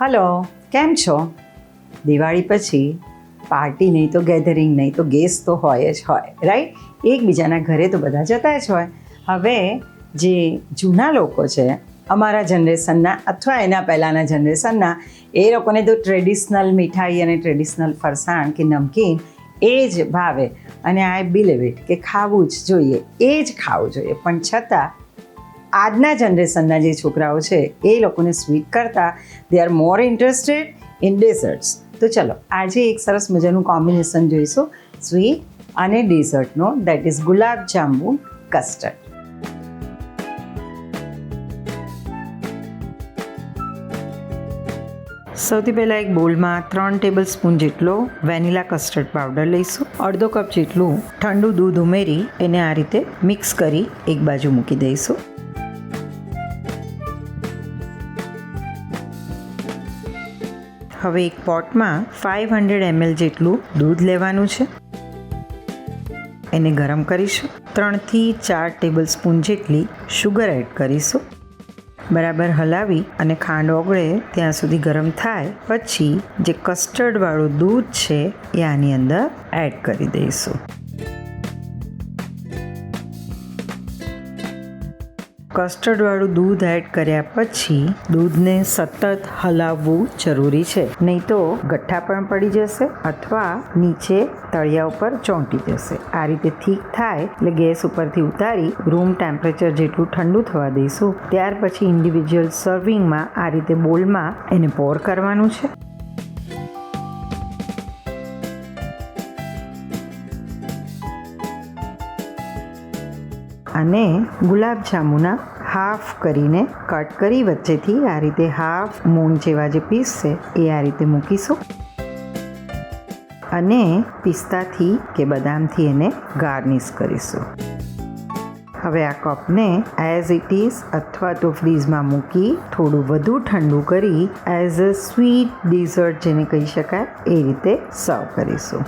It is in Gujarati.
હલો, કેમ છો? દિવાળી પછી પાર્ટી નહીં તો ગેધરિંગ નહીં તો ગેસ તો હોય જ હોય રાઈટ એકબીજાના ઘરે તો બધા જતા જ હોય. હવે જે જૂના લોકો છે, અમારા જનરેશનના અથવા એના પહેલાંના જનરેશનના, એ લોકોને તો ટ્રેડિશનલ મીઠાઈ અને ટ્રેડિશનલ ફરસાણ કે નમકીન એ જ ભાવે. અને આઈ બિલીવ ઇટ કે ખાવું જ જોઈએ, એ જ ખાવું જોઈએ. પણ છતાં આજના જનરેશનના જે છોકરાઓ છે, એ લોકોને સ્વીટ કરતાં they are more interested in desserts તો ચલો, આજે એક સરસ મજાનું કોમ્બિનેશન જોઈશું. સ્વીટ અને ડેઝર્ટનો that is gulab jamun custard સૌથી પહેલાં એક બોલમાં ત્રણ ટેબલ સ્પૂન જેટલો વેનીલા કસ્ટર્ડ પાવડર લઈશું. અડધો કપ જેટલું ઠંડુ દૂધ ઉમેરી, એને આ રીતે મિક્સ કરી એક બાજુ મૂકી દઈશું. હવે એક પોટમાં ફાઇવ હંડ્રેડ એમએલ જેટલું દૂધ લેવાનું છે. એને ગરમ કરીશું. ત્રણથી ચાર ટેબલ સ્પૂન જેટલી શુગર એડ કરીશું. બરાબર હલાવી અને ખાંડ ઓગળે ત્યાં સુધી ગરમ થાય પછી જે કસ્ટર્ડવાળું દૂધ છે એ આની અંદર એડ કરી દઈશું. કસ્ટર્ડવાળું દૂધ એડ કર્યા પછી દૂધને સતત હલાવવું જરૂરી છે. નહીં તો ગઠ્ઠા પણ પડી જશે અથવા નીચે તળિયા ઉપર ચોંટી જશે. આ રીતે ઠીક થાય એટલે ગેસ ઉપરથી ઉતારી રૂમ ટેમ્પરેચર જેટલું ઠંડુ થવા દઈશું. ત્યાર પછી ઇન્ડિવિજ્યુઅલ સર્વિંગમાં આ રીતે બોલમાં એને પોર કરવાનું છે. અને ગુલાબ જાંબુના હાફ કરીને કટ કરી વચ્ચેથી આ રીતે હાફ મૂન જેવા જે પીસ છે, એ આ રીતે મૂકીશું. અને પિસ્તાથી કે બદામથી એને ગાર્નિશ કરીશું. હવે આ કપને એઝ ઇટ ઇઝ અથવા તો ફ્રીઝમાં મૂકી થોડું વધુ ઠંડુ કરી એઝ અ સ્વીટ ડિઝર્ટ જેને કહી શકાય, એ રીતે સર્વ કરીશું.